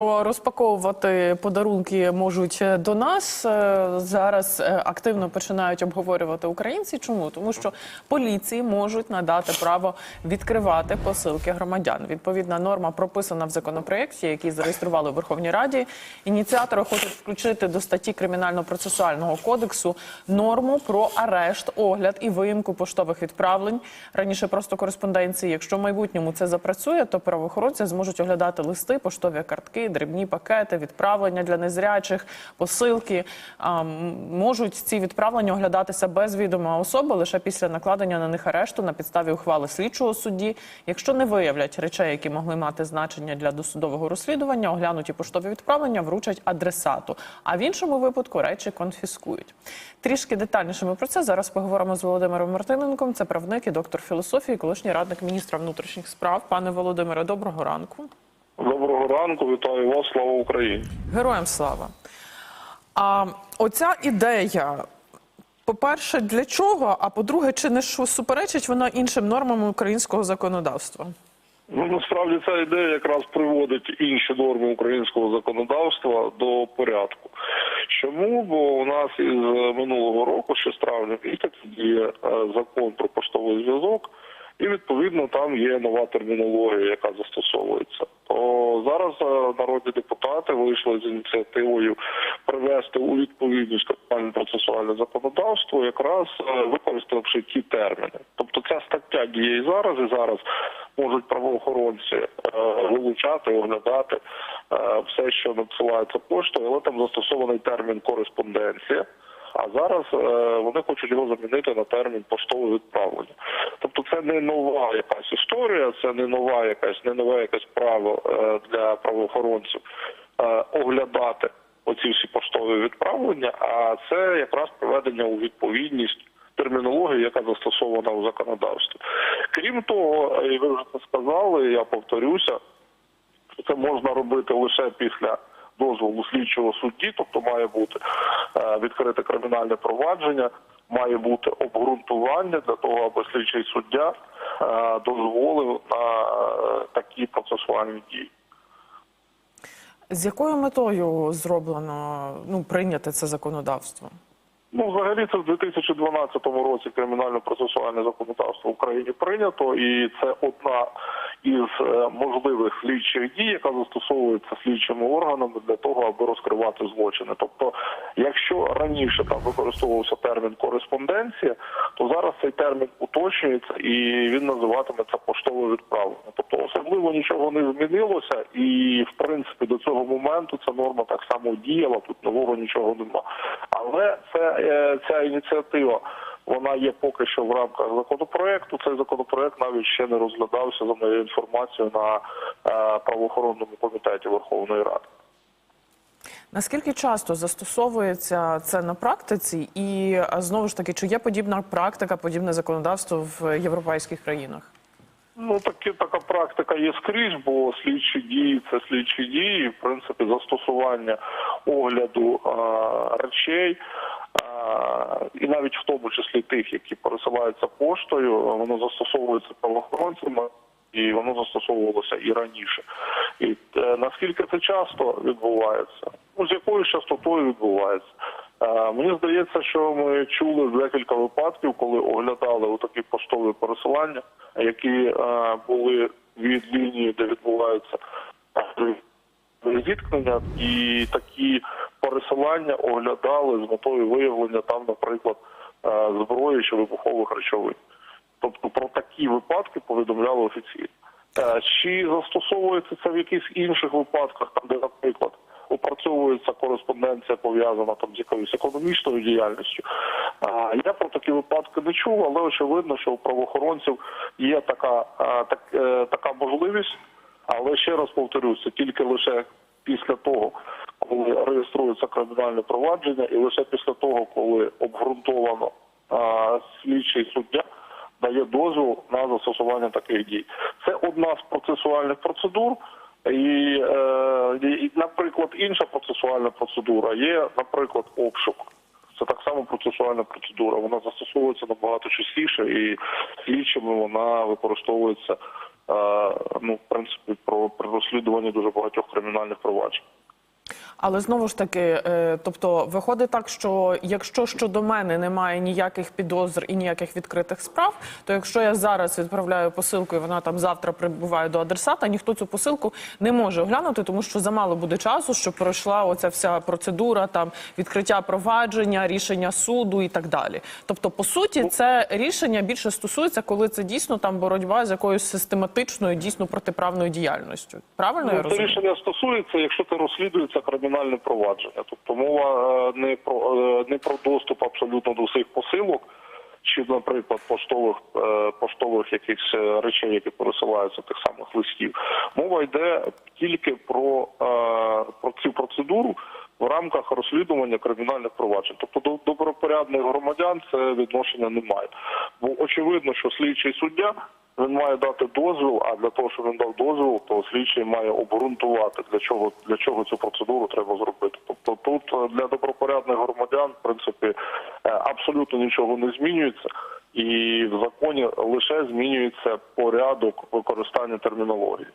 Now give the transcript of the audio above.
Розпаковувати подарунки можуть до нас Е, зараз. е, Активно починають обговорювати українці. Чому тому, що поліції можуть надати право відкривати посилки громадян. Відповідна норма прописана в законопроєкті, який зареєстрували у Верховній Раді. Ініціатори хочуть включити до статті кримінально-процесуального кодексу норму про арешт, огляд і виїмку поштових відправлень. Раніше просто кореспонденції. Якщо в майбутньому це запрацює, то правоохоронці зможуть оглядати листи, поштові картки, дрібні пакети, відправлення для незрячих, посилки. Можуть ці відправлення оглядатися без відома особи лише після накладення на них арешту на підставі ухвали слідчого судді. Якщо не виявлять речей, які могли мати значення для досудового розслідування, оглянуті поштові відправлення вручать адресату. А в іншому випадку речі конфіскують. Трішки детальніше ми про це зараз поговоримо з Володимиром Мартиненком. Це правник і доктор філософії, колишній радник міністра внутрішніх справ. Пане Володимире, доброго ранку. Доброго ранку, вітаю вас, слава Україні. Героям слава. А оця ідея, по-перше, для чого? А по-друге, чи не суперечить вона іншим нормам українського законодавства? Ну насправді ця ідея якраз приводить інші норми українського законодавства до порядку. Чому? Бо у нас із минулого року, ще з травня місяця, є е, закон про поштовий зв'язок, і відповідно там є нова термінологія, яка застосовується. То зараз е, народні депутати вийшли з ініціативою привести у відповідність кримінальне процесуальне законодавство, якраз е, використавши ті терміни. Тобто ця стаття діє і зараз, і зараз можуть правоохоронці е, вилучати, оглядати все, що надсилається поштою, але там застосований термін кореспонденція. А зараз е, вони хочуть його замінити на термін поштове відправлення. Тобто це не нова якась історія, це не нова якась, не нове якесь право е, для правоохоронців е, оглядати оці всі поштові відправлення, а це якраз приведення у відповідність термінології, яка застосована у законодавстві. Крім того, і ви вже це сказали, я повторюся, що це можна робити лише після дозволу слідчого судді, тобто має бути е, відкрите кримінальне провадження, має бути обґрунтування для того, аби слідчий суддя е, дозволив на е, такі процесуальні дії. З якою метою зроблено ну прийняте це законодавство? Ну, взагалі, це в 2012 році кримінально-процесуальне законодавство в Україні прийнято, і це одна із е, можливих слідчих дій, яка застосовується слідчими органами для того, аби розкривати злочини. Тобто, якщо раніше там використовувався термін кореспонденція, то зараз цей термін уточнюється і він називатиметься поштове відправлення. Тобто, особливо нічого не змінилося, і в принципі до цього моменту ця норма так само діяла. Тут нового нічого нема. Але це ця ініціатива. Вона є поки що в рамках законопроекту. Цей законопроект навіть ще не розглядався за моєю інформацією на е, правоохоронному комітеті Верховної Ради. Наскільки часто застосовується це на практиці, і знову ж таки, чи є подібна практика, подібне законодавство в європейських країнах? Ну такі така практика є скрізь, бо слідчі дії це слідчі дії. В принципі, застосування огляду а, речей. І навіть в тому числі тих, які пересилаються поштою, воно застосовується правоохоронцями, і воно застосовувалося і раніше. І е, наскільки це часто відбувається? Ну з якою частотою відбувається? Е, Мені здається, що ми чули декілька випадків, коли оглядали отакі поштові пересилання, які е, були від лінії, де відбуваються е, зіткнення, і такі пересилання оглядали з метою виявлення там, наприклад, е, зброї чи вибухових речовин. Тобто про такі випадки повідомляли офіційно. Е, Чи застосовується це в якихось інших випадках, там де, наприклад, опрацьовується кореспонденція пов'язана там з якоюсь економічною діяльністю? А, Я про такі випадки не чув, але очевидно, що у правоохоронців є така, так, е, така можливість. Але ще раз повторюся, тільки лише після того, коли реєструється кримінальне провадження, і лише після того, коли обґрунтовано а, слідчий суддя дає дозвіл на застосування таких дій. Це одна з процесуальних процедур. І, е, і, наприклад, інша процесуальна процедура є, наприклад, обшук. Це так само процесуальна процедура. Вона застосовується набагато частіше, і слідчими вона використовується ну, в принципі, про при розслідуванні дуже багатьох кримінальних проваджень. Але знову ж таки, е, тобто виходить так, що якщо щодо мене немає ніяких підозр і ніяких відкритих справ, то якщо я зараз відправляю посилку і вона там завтра прибуває до адресата, ніхто цю посилку не може оглянути, тому що замало буде часу, щоб пройшла оця вся процедура, там відкриття провадження, рішення суду і так далі. Тобто, по суті, це рішення більше стосується, коли це дійсно там боротьба з якоюсь систематичною, дійсно протиправною діяльністю. Правильно я Ну, це рішення стосується, якщо це розслідується кримінальне провадження. Тобто мова е, не про е, не про доступ абсолютно до всіх посилок, чи, наприклад, поштових е, поштових якихось речей, які пересилаються тих самих листів. Мова йде тільки про, про цю процедуру. В рамках розслідування кримінальних проваджень, тобто до добропорядних громадян це відношення немає. Бо очевидно, що слідчий суддя він має дати дозвіл, а для того, щоб він дав дозвіл, то слідчий має обґрунтувати, для чого для чого цю процедуру треба зробити. Тобто тут е, для добропорядних громадян, в принципі, е, абсолютно нічого не змінюється, і в законі лише змінюється порядок використання термінології.